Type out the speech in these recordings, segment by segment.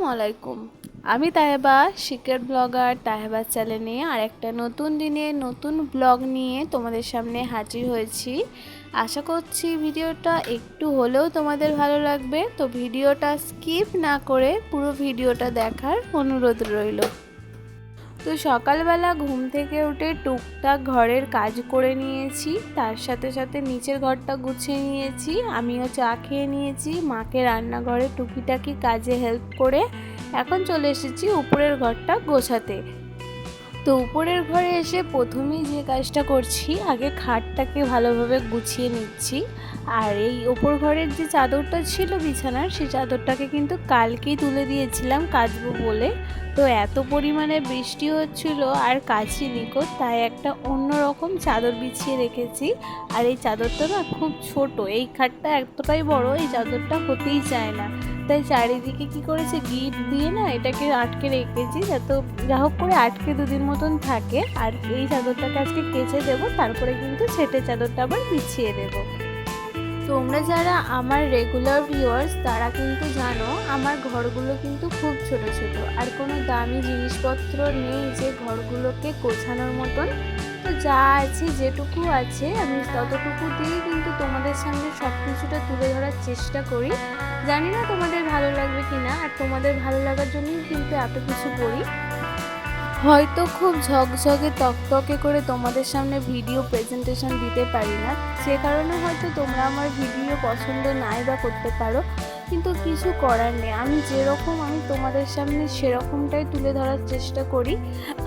আসসালামু আলাইকুম। আমি তাহেবা, সিক্রেট ব্লগার তাহেবা চ্যানেলে আর একটা নতুন দিনে নতুন ব্লগ নিয়ে তোমাদের সামনে হাজির হয়েছি। আশা করছি ভিডিওটা একটু হলেও তোমাদের ভালো লাগবে। তো ভিডিওটা স্কিপ না করে পুরো ভিডিওটা দেখার অনুরোধ রইল। তো সকালবেলা ঘুম থেকে উঠে টুকটাক ঘরের কাজ করে নিয়েছি। তার সাথে সাথে নিচের ঘরটা গুছিয়ে নিয়েছি। আমিও চা খেয়ে নিয়েছি। মাকে রান্নাঘরে টুকিটাকি কাজে হেল্প করে এখন চলে এসেছি উপরের ঘরটা গোছাতে। তো উপরের ঘরে এসে প্রথমেই যে কাজটা করছি, আগে খাটটাকে ভালোভাবে গুছিয়ে নিচ্ছি। আর এই ওপর ঘরের যে চাদরটা ছিল বিছানার সেই চাদরটাকে কিন্তু কালকেই তুলে দিয়েছিলাম কাচবো বলে। তো এত পরিমাণে বৃষ্টি হচ্ছিল আর কাছি নিকট তাই একটা অন্যরকম চাদর বিছিয়ে রেখেছি। আর এই চাদরটা না খুব ছোট, এই খাটটা এতটাই বড়, এই চাদরটা হতেই চায় না। তাই চারিদিকে কি করেছে, গিট দিয়ে না এটাকে আটকে রেখেছি, যাতে যা হোক করে আটকে দুদিন মতন থাকে। আর এই চাদরটাকে আজকে কেচে দেবো, তারপরে কিন্তু ছেটে চাদরটা আবার বিছিয়ে দেবো। তোমরা যারা আমার রেগুলার ভিউয়ার্স তারা কিন্তু জানো আমার ঘরগুলো কিন্তু খুব ছোট ছোট। আর কোনো দামি জিনিসপত্র নেই যে ঘরগুলোকে গোছানোর মতন। তো যা আছে, যেটুকু আছে, আমি ততটুকু দিয়েই কিন্তু তোমাদের সামনে সব কিছুটা তুলে ধরার চেষ্টা করি। জানি না তোমাদের ভালো লাগবে কি না আর তোমাদের ভালো লাগার জন্যই কিন্তু এত কিছু করি। হয়তো খুব ঝকঝকে তকতকে করে তোমাদের সামনে ভিডিও প্রেজেন্টেশন দিতে পারি না। সে কারণে হয়তো তোমরা আমার ভিডিও পছন্দ নাই বা করতে পারো। কিন্তু কিছু করার নেই। আমি যেরকম আমি তোমাদের সামনে সেরকমটাই তুলে ধরার চেষ্টা করি।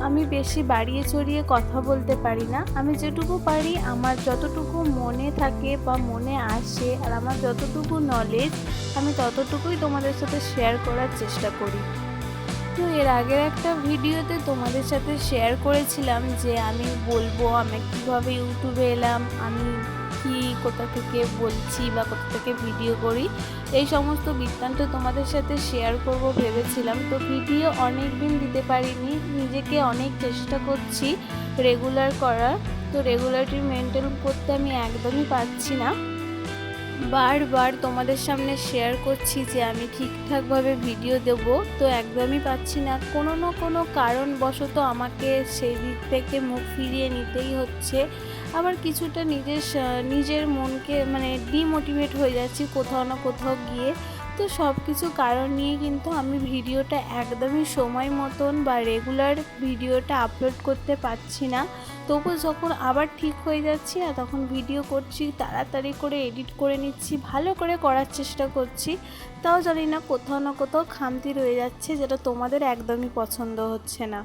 আমি বেশি বাড়িয়ে চড়িয়ে কথা বলতে পারি না। আমি যেটুকু পারি আমার যতটুকু মনে থাকে বা মনে আসে আর আমার যতটুকু নলেজ আমি ততটুকুই তোমাদের সাথে শেয়ার করার চেষ্টা করি। তো এর আগের একটা ভিডিওতে তোমাদের সাথে শেয়ার করেছিলাম যে আমি বলব, আমি কীভাবে ইউটিউবে এলাম, আমি কি কোথা থেকে বলছি বা কোথা থেকে ভিডিও করি, এই সমস্ত বৃত্তান্ত তোমাদের সাথে শেয়ার করব ভেবেছিলাম। তো ভিডিও অনেক দিন দিতে পারিনি, নিজেকে অনেক চেষ্টা করছি রেগুলার করার। তো রেগুলারটি মেনটেন করতে আমি একদমই পারছি না। বারবার তোমাদের সামনে শেয়ার করছি যে আমি ঠিকঠাকভাবে ভিডিও দেব। তো একদমই পাচ্ছি না। কোনো না কোনো কারণবশত আমাকে সেই দিক থেকে মুখ ফিরিয়ে নিতেই হচ্ছে। আবার কিছুটা নিজের নিজের মনকে মানে ডিমোটিভেট হয়ে যাচ্ছি কোথাও না কোথাও গিয়ে। তো সব কিছু কারণ নিয়ে কিন্তু আমি ভিডিওটা একদমই সময় মতন বা রেগুলার ভিডিওটা আপলোড করতে পারছি না। তবু যখন আবার ঠিক হয়ে যাচ্ছি আর তখন ভিডিও করছি, তাড়াতাড়ি করে এডিট করে নিচ্ছি, ভালো করে করার চেষ্টা করছি, তাও জানি না কোথাও না কোথাও খামতি রয়ে যাচ্ছে যেটা তোমাদের একদমই পছন্দ হচ্ছে না।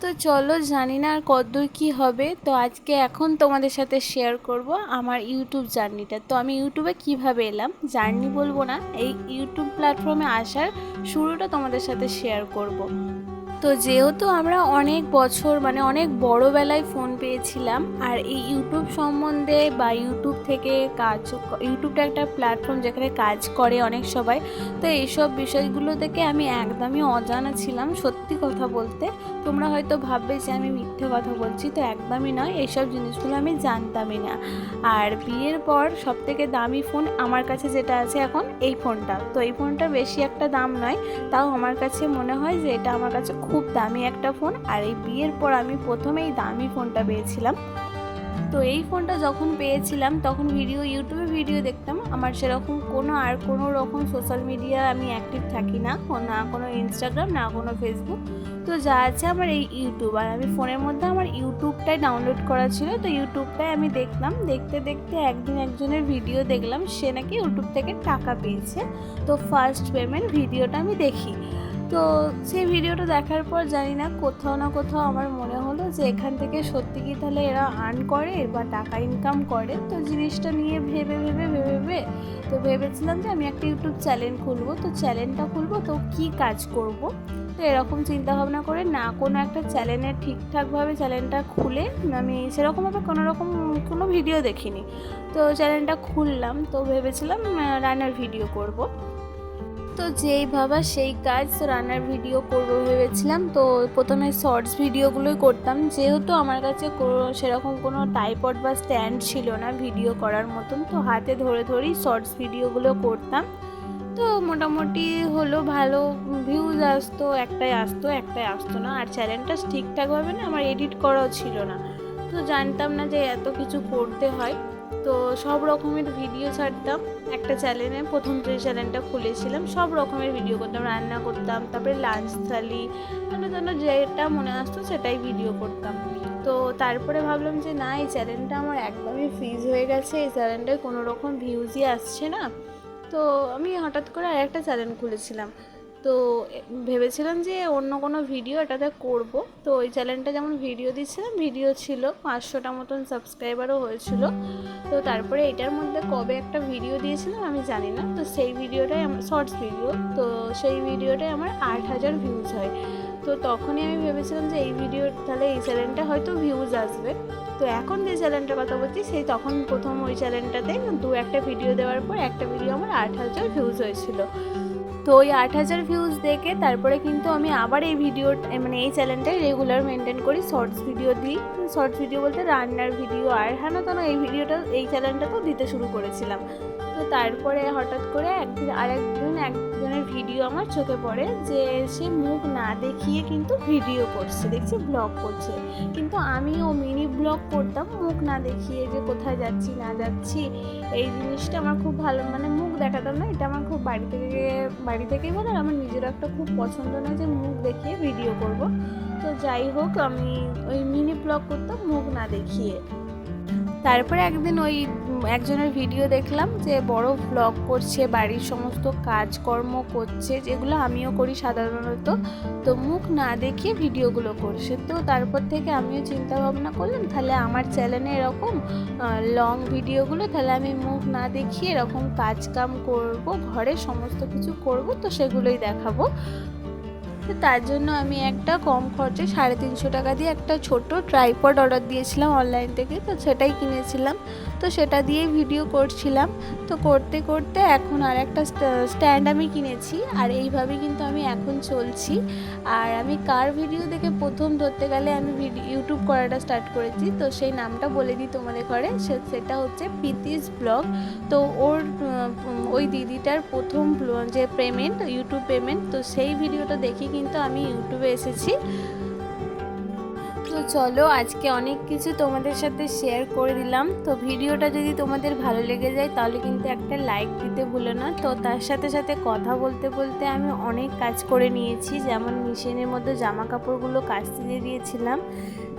তো চলো জানি না আর কতদূর কী হবে তো আজকে এখন তোমাদের সাথে শেয়ার করব আমার ইউটিউব জার্নিটা তো আমি ইউটিউবে কীভাবে এলাম জার্নি বলব না, এই ইউটিউব প্ল্যাটফর্মে আসার শুরুটা তোমাদের সাথে শেয়ার করব। তো যেহেতু আমরা অনেক বছর মানে অনেক বড়োবেলায় ফোন পেয়েছিলাম, আর এই ইউটিউব সম্বন্ধে বা ইউটিউব থেকে কাজ, ইউটিউবটা একটা প্ল্যাটফর্ম যেখানে কাজ করে অনেক সবাই, তো এইসব বিষয়গুলো থেকে আমি একদমই অজানা ছিলাম সত্যি কথা বলতে। তোমরা হয়তো ভাববে যে আমি মিথ্যে কথা বলছি, তো একদমই নয় এইসব জিনিসগুলো আমি জানতামই না। আর বিয়ের পর সব থেকে দামি ফোন আমার কাছে যেটা আছে এখন, এই ফোনটা। তো এই ফোনটা বেশি একটা দাম নয়, তাও আমার কাছে মনে হয় যে এটা আমার কাছে খুব দামি একটা ফোন আর এই বিয়ের পর আমি প্রথমেই দামি ফোনটা পেয়েছিলাম। তো এই ফোনটা যখন পেয়েছিলাম, তখন ভিডিও, ইউটিউবে ভিডিও দেখতাম। আমার সেরকম কোনো আর কোনো রকম সোশ্যাল মিডিয়া আমি অ্যাক্টিভ থাকি না। না কোনো ইনস্টাগ্রাম না কোনো ফেসবুক তো যা আছে আমার এই ইউটিউব। আর আমি ফোনের মধ্যে আমার ইউটিউবটাই ডাউনলোড করা ছিল। তো ইউটিউবটাই আমি দেখলাম। দেখতে দেখতে একদিন একজনের ভিডিও দেখলাম। সে নাকি ইউটিউব থেকে টাকা পেয়েছে। তো ফার্স্ট পেমেন্ট ভিডিওটা আমি দেখি। তো সেই ভিডিওটা দেখার পর জানি না কোথাও না কোথাও আমার মনে হলো যে এখান থেকে সত্যি কি তাহলে এরা আর্ন করে বা টাকা ইনকাম করে? তো জিনিসটা নিয়ে ভেবে ভেবে ভেবে ভেবে তো ভেবেছিলাম যে আমি একটা ইউটিউব চ্যানেল খুলবো। তো চ্যানেলটা খুলবো, তো কি কাজ করব? তো এরকম চিন্তা ভাবনা করে না কোনো একটা চ্যানেলে ঠিকঠাকভাবে চ্যানেলটা খুলে আমি সেরকমভাবে কোনো রকম কোনো ভিডিও দেখিনি। তো চ্যানেলটা খুললাম, তো ভেবেছিলাম রান্নার ভিডিও করব। তো যেই ভাবা সেই কাজ রান্নার ভিডিও করব ভেবেছিলাম। তো প্রথমে শর্টস ভিডিওগুলোই করতাম। যেহেতু আমার কাছে সেরকম কোনো টাইপড বা স্ট্যান্ড ছিল না ভিডিও করার মতন, তো হাতে ধরে ধরেই শর্টস ভিডিওগুলো করতাম। তো মোটামুটি হলো ভালো ভিউজ আসতো, একটাই আসতো একটাই আসতো না। আর চ্যানেলটা ঠিকঠাকভাবে না আমার এডিট করাও ছিল না। তো জানতাম না যে এত কিছু করতে হয়। তো সব রকমের ভিডিও ছাড়তাম। একটা চ্যানেলে প্রথম যে চ্যানেলটা খুলেছিলাম, সব রকমের ভিডিও করতাম, রান্না করতাম, তারপরে লাঞ্চ থালি মানে যেন যেটা মনে আসতো সেটাই ভিডিও করতাম। তো তারপরে ভাবলাম যে না, এই চ্যানেলটা আমার একদমই ফ্রিজ হয়ে গেছে, এই চ্যানেলটায় কোনো রকম ভিউজই আসছে না। তো আমি হঠাৎ করে আর একটা চ্যানেল খুলেছিলাম। তো ভেবেছিলাম যে অন্য কোনো ভিডিও এটাতে করব। তো ওই চ্যানেলটা যেমন ভিডিও দিচ্ছিলাম ভিডিও ছিল, পাঁচশোটা মতন সাবস্ক্রাইবারও হয়েছিল। তো তারপরে এটার মধ্যে কবে একটা ভিডিও দিয়েছিলাম আমি জানি না। তো সেই ভিডিওটাই আমার শর্টস ভিডিও তো সেই ভিডিওটাই আমার আট হাজার ভিউজ হয়। তো তখনই আমি ভেবেছিলাম যে এই ভিডিও তাহলে এই চ্যানেলটা হয়তো ভিউজ আসবে। তো এখন যে চ্যানেলটার কথা বলছি, সেই তখন প্রথম ওই চ্যানেলটাতে দু একটা ভিডিও দেওয়ার পর একটা ভিডিও আমার আট হাজার ভিউজ হয়েছিল। তো ওই আট হাজার ভিউজ দেখে তারপরে কিন্তু আমি আবার এই ভিডিও মানে এই চ্যানেলটাই রেগুলার মেনটেন করি শর্টস ভিডিও দিই। শর্টস ভিডিও বলতে রান্নার ভিডিও আর হ্যাঁ তেন এই ভিডিওটা এই চ্যানেলটাতেও দিতে শুরু করেছিলাম। তো তারপরে হঠাৎ করে একদিন, আরেকদিন একজনের ভিডিও আমার চোখে পড়ে যে সে মুখ না দেখিয়ে কিন্তু ভিডিও করছে, দেখছি ব্লগ করছে। কিন্তু আমিও মিনি ব্লগ করতাম, মুখ না দেখিয়ে যে কোথায় যাচ্ছি, না যাচ্ছি, এই জিনিসটা আমার খুব ভালো মানে মুখ দেখাতাম না, এটা আমার খুব বাড়ি থেকে বাড়ি থেকেই বলে আমার নিজেরও একটা খুব পছন্দ না যে মুখ দেখিয়ে ভিডিও করব। তো যাই হোক, আমি ওই মিনি ব্লগ করতাম, মুখ না দেখিয়ে। তারপরে একদিন ওই একজনের ভিডিও দেখলাম যে বড় ব্লগ করছে, বাড়ির সমস্ত কাজকর্ম করছে, যেগুলো আমিও করি সাধারণত। তো মুখ না দেখিয়ে ভিডিওগুলো করছে। তো তারপর থেকে আমিও চিন্তা ভাবনা করলাম, তাহলে আমার চ্যানেলে এরকম লং ভিডিওগুলো তাহলে আমি মুখ না দেখিয়ে এরকম কাজ কাম করব, ঘরে সমস্ত কিছু করব, তো সেগুলোই দেখাবো। তো তার জন্য আমি একটা কম খরচে সাড়ে তিনশো টাকা দিয়ে একটা ছোট ট্রাইপড অর্ডার দিয়েছিলাম অনলাইন থেকে, তো সেটাই কিনেছিলাম। তো সেটা দিয়ে ভিডিও করছিলাম। তো করতে করতে এখন আর একটা স্ট্যান্ড আমি কিনেছি আর এইভাবে কিন্তু আমি এখন চলছি। আর আমি কার ভিডিও দেখে প্রথম ধরতে গেলে আমি ভিডিও ইউটিউব করাটা স্টার্ট করেছি। তো সেই নামটা বলে দিই তোমাদের ঘরে। সেটা হচ্ছে পিতিস ব্লগ। তো ওর ওই দিদিটার প্রথম যে পেমেন্ট ইউটিউব পেমেন্ট তো সেই ভিডিওটা দেখে কিন্তু আমি ইউটিউবে এসেছি। তো চলো, আজকে অনেক কিছু তোমাদের সাথে শেয়ার করে দিলাম। তো ভিডিওটা যদি তোমাদের ভালো লেগে যায়, তাহলে কিন্তু একটা লাইক দিতে ভুলো না। তো তার সাথে সাথে কথা বলতে বলতে আমি অনেক কাজ করে নিয়েছি। যেমন মেশিনের মধ্যে জামা কাপড়গুলো কাচতে দিয়ে দিয়েছিলাম।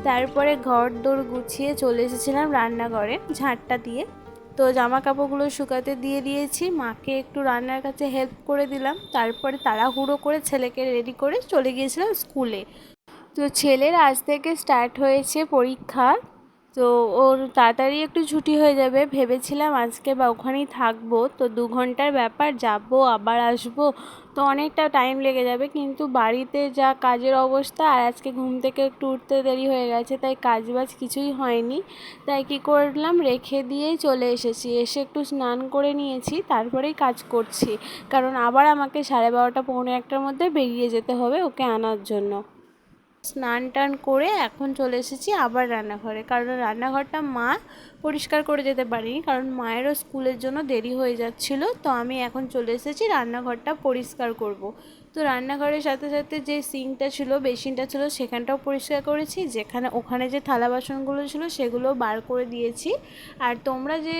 তারপরে ঘর দৌড় গুছিয়ে চলে এসেছিলাম রান্নাঘরে ঝাঁটটা দিয়ে। তো জামা কাপড়গুলো শুকাতে দিয়ে দিয়েছি। মাকে একটু রান্নার কাছে হেল্প করে দিলাম। তারপরে তাড়াহুড়ো করে ছেলেকে রেডি করে চলে গিয়েছিলাম স্কুলে তো ছেলের আজ থেকে স্টার্ট হয়েছে পরীক্ষা। তো ওর তাড়াতাড়ি একটু ছুটি হয়ে যাবে। ভেবেছিলাম আজকে বা ওখানেই থাকব। তো দু ঘণ্টার ব্যাপার, যাব, আবার আসব। তো অনেকটা টাইম লেগে যাবে। কিন্তু বাড়িতে যা কাজের অবস্থা, আর আজকে ঘুম থেকে একটু উঠতে দেরি হয়ে গেছে, তাই কাজ বাজ কিছুই হয়নি। তাই কি করলাম, রেখে দিয়েই চলে এসেছি। এসে একটু স্নান করে নিয়েছি, তারপরেই কাজ করছি। কারণ আবার আমাকে সাড়ে বারোটা, পৌনে একটার মধ্যে বেরিয়ে যেতে হবে ওকে আনার জন্য। স্নান টান করে এখন চলে এসেছি আবার রান্নাঘরে। কারণ রান্নাঘরটা মা পরিষ্কার করে যেতে পারিনি, কারণ মায়েরও স্কুলের জন্য দেরি হয়ে যাচ্ছিল, তো আমি এখন চলে এসেছি রান্নাঘরটা পরিষ্কার করব। তো রান্নাঘরের সাথে সাথে যে সিঙ্কটা ছিল, বেসিনটা ছিল, সেখানটাও পরিষ্কার করেছি, যেখানে ওখানে যে থালা বাসনগুলো ছিল, সেগুলো বার করে দিয়েছি। আর তোমরা যে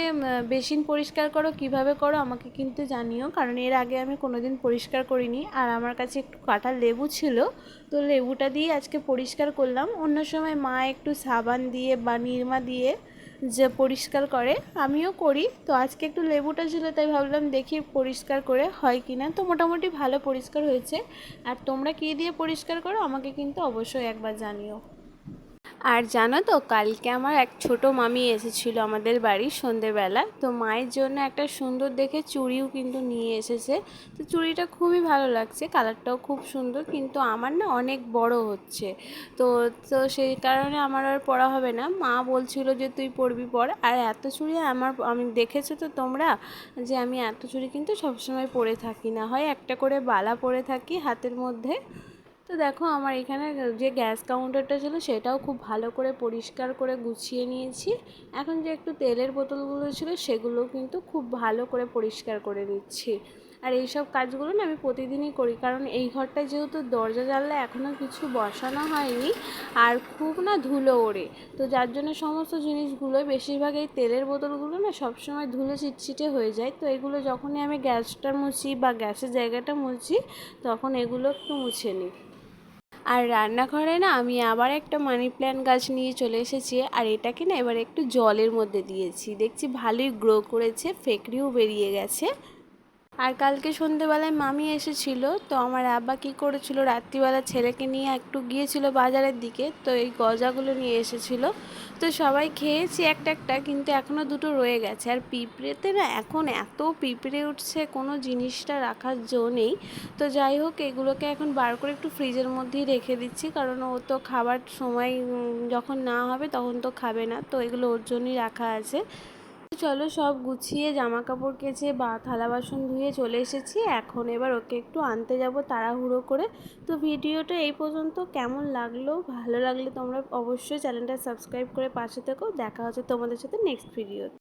বেসিন পরিষ্কার করো, কীভাবে করো, আমাকে কিন্তু জানিও, কারণ এর আগে আমি কোনোদিন পরিষ্কার করিনি। আর আমার কাছে একটু কাটা লেবু ছিল, তো লেবুটা দিয়ে আজকে পরিষ্কার করলাম। অন্য সময় মা একটু সাবান দিয়ে বা নিরমা দিয়ে যে পরিষ্কার করে, আমিও করি। তো আজকে একটু লেবুটা ছিল, তাই ভাবলাম দেখি পরিষ্কার করে হয় কি না। তো মোটামুটি ভালো পরিষ্কার হয়েছে। আর তোমরা কী দিয়ে পরিষ্কার করো, আমাকে কিন্তু অবশ্যই একবার জানিও। আর জানো তো, কালকে আমার এক ছোট মামি এসেছিল আমাদের বাড়ি সন্ধেবেলা। তো মায়ের জন্য একটা সুন্দর দেখে চুড়িও কিন্তু নিয়ে এসেছে। তো চুড়িটা খুবই ভালো লাগছে, কালারটাও খুব সুন্দর, কিন্তু আমার না অনেক বড় হচ্ছে। তো তো সেই কারণে আমার আর পরা হবে না। মা বলছিল যে তুই পরবি পর। আর এত চুড়ি আমার, আমি দেখেছ তো তোমরা? যে আমি এত চুড়ি কিন্তু সবসময় পরে থাকি না। হয় একটা করে বালা পরে থাকি হাতের মধ্যে। তো দেখো আমার এখানে যে গ্যাস কাউন্টারটা ছিল সেটাও খুব ভালো করে পরিষ্কার করে গুছিয়ে নিয়েছি। এখন যে একটু তেলের বোতলগুলো ছিল সেগুলোও কিন্তু খুব ভালো করে পরিষ্কার করে নিচ্ছি। আর এইসব কাজগুলো না আমি প্রতিদিনই করি, কারণ এই ঘরটায় যেহেতু দরজা, জানলা এখনও কিছু বসানো হয়নি আর খুব না ধুলো ওড়ে। তো যার জন্য সমস্ত জিনিসগুলো বেশিরভাগ এই তেলের বোতলগুলো না সবসময় ধুলো ছিটছিটে হয়ে যায়। তো এগুলো যখনই আমি গ্যাসটা মুছি বা গ্যাসের জায়গাটা মুছি, তখন এগুলো একটু মুছে নিই। আর রান্নাঘরে না আমি আবার একটা মানি প্ল্যান্ট গাছ নিয়ে চলে এসেছি, আর এটাকে না এবার একটু জলের মধ্যে দিয়েছি। দেখছি ভালোই গ্রো করেছে, ফেকড়িও বেরিয়ে গেছে। আর কালকে সন্ধেবেলায় মামি এসেছিল, তো আমার আব্বা কী করেছিল, রাত্রিবেলা ছেলেকে নিয়ে একটু গিয়েছিল বাজারের দিকে, তো এই গজাগুলো নিয়ে এসেছিল। তো সবাই খেয়েছি একটা একটা, কিন্তু এখনও দুটো রয়ে গেছে। আর পিঁপড়েতে না এখন এত পিঁপড়ে উঠছে, কোনো জিনিসটা রাখার জো নেই। তো যাই হোক, এগুলোকে এখন বার করে একটু ফ্রিজের মধ্যেই রেখে দিচ্ছি, কারণ ও তো খাবার সময় যখন না হবে তখন তো খাবে না, তো এগুলো ওর জন্যই রাখা আছে। চলো সব গুছিয়ে জামা কাপড় কেচে বা থালা বাসন ধুয়ে চলে এসেছি। এখন এবার ওকে একটু আনতে যাব তাড়াহুড়ো করে। তো ভিডিওটা এই পর্যন্ত। কেমন লাগল? ভালো লাগলে তোমরা অবশ্যই চ্যানেলটা সাবস্ক্রাইব করে পাশে থেকো। দেখা হচ্ছে তোমাদের সাথে নেক্সট ভিডিও